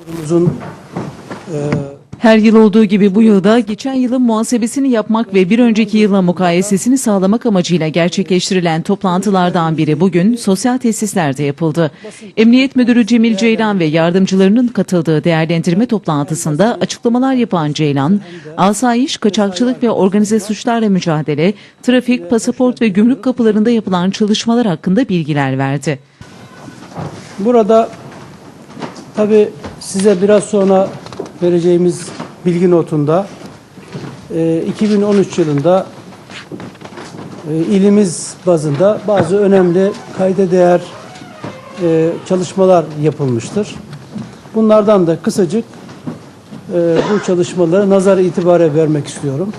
Kurumumuzun e, Her yıl olduğu gibi bu yılda geçen yılın muhasebesini yapmak ve bir önceki yıla mukayesesini sağlamak amacıyla gerçekleştirilen toplantılardan biri bugün sosyal tesislerde yapıldı. Emniyet Müdürü Cemil Ceylan ve yardımcılarının katıldığı değerlendirme toplantısında açıklamalar yapan Ceylan, asayiş, kaçakçılık ve organize suçlarla mücadele, trafik, pasaport ve gümrük kapılarında yapılan çalışmalar hakkında bilgiler verdi. burada tabi size biraz sonra vereceğimiz bilgi notunda e, 2013 yılında e, ilimiz bazında bazı önemli kayda değer e, çalışmalar yapılmıştır. Bunlardan da kısacık e, bu çalışmaları nazar itibare vermek istiyorum.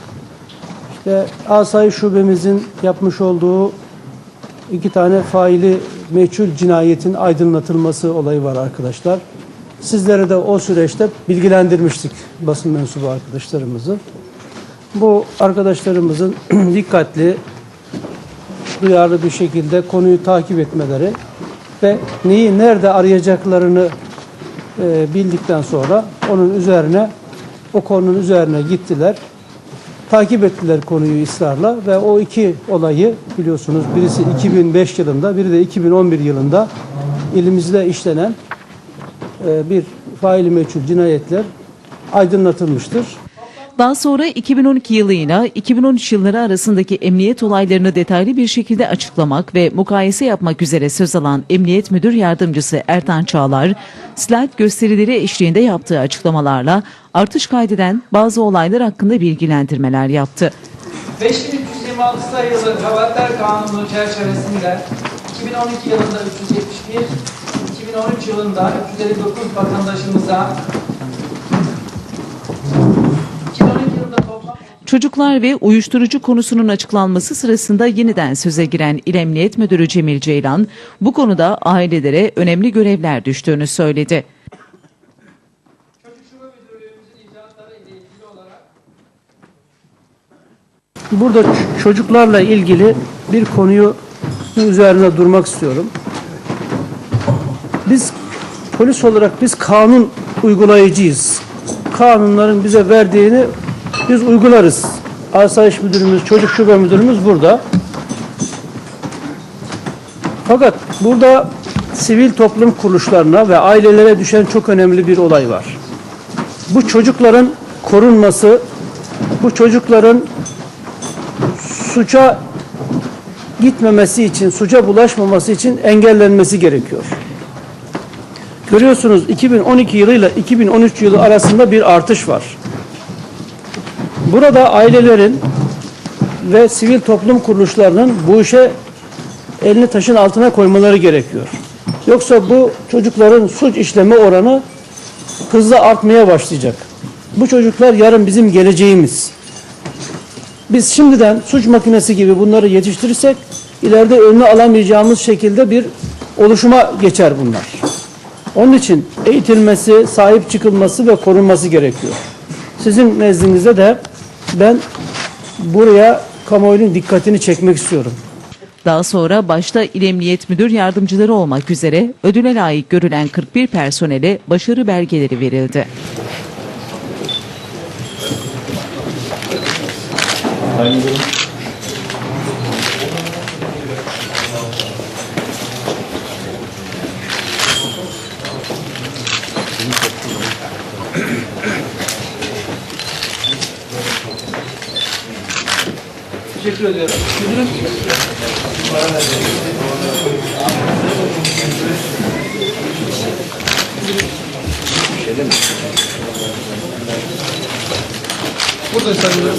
İşte Asayiş Şubemizin yapmış olduğu iki tane faili meçhul cinayetin aydınlatılması olayı var arkadaşlar. Sizlere de o süreçte bilgilendirmiştik basın mensubu arkadaşlarımızı. Bu arkadaşlarımızın dikkatli, duyarlı bir şekilde konuyu takip etmeleri ve neyi nerede arayacaklarını e, bildikten sonra onun üzerine o konunun üzerine gittiler. Takip ettiler konuyu ısrarla ve o iki olayı biliyorsunuz birisi 2005 yılında biri de 2011 yılında ilimizde işlenen bir faili meçhul cinayetler aydınlatılmıştır. Daha sonra 2012 yılıyla 2013 yılları arasındaki emniyet olaylarını detaylı bir şekilde açıklamak ve mukayese yapmak üzere söz alan Emniyet Müdür Yardımcısı Ertan Çağlar, slide gösterileri eşliğinde yaptığı açıklamalarla artış kaydeden bazı olaylar hakkında bilgilendirmeler yaptı. 5326 sayılı Gavatlar Kanunu çerçevesinde 2012 yılında 371, 2013 yılında 359 vatandaşımıza 2012 yılında toplam Çocuklar ve uyuşturucu konusunun açıklanması sırasında yeniden söze giren İl Emniyet Müdürü Cemil Ceylan, bu konuda ailelere önemli görevler düştüğünü söyledi. Çocuk Şube Müdürlüğümüzün icraatları ile ilgili olarak Burada çocuklarla ilgili bir konuyu üzerine durmak istiyorum. Biz polis olarak biz kanun uygulayıcıyız. Kanunların bize verdiğini biz uygularız. Asayiş müdürümüz, çocuk şube müdürümüz burada. Fakat burada sivil toplum kuruluşlarına ve ailelere düşen çok önemli bir olay var. Bu çocukların korunması, bu çocukların suça gitmemesi için, suça bulaşmaması için engellenmesi gerekiyor. Görüyorsunuz 2012 yılıyla 2013 yılı arasında bir artış var. Burada ailelerin ve sivil toplum kuruluşlarının bu işe elini taşın altına koymaları gerekiyor. Yoksa bu çocukların suç işleme oranı hızla artmaya başlayacak. Bu çocuklar yarın bizim geleceğimiz. Biz şimdiden suç makinesi gibi bunları yetiştirirsek ileride önüne alamayacağımız şekilde bir oluşuma geçer bunlar. Onun için eğitilmesi, sahip çıkılması ve korunması gerekiyor. Sizin nezdinizde de ben buraya kamuoyunun dikkatini çekmek istiyorum. Daha sonra başta İl Emniyet Müdür Yardımcıları olmak üzere ödüle layık görülen 41 personele başarı belgeleri verildi. Teşekkür ediyorum. Müdürüm Burada sayılır.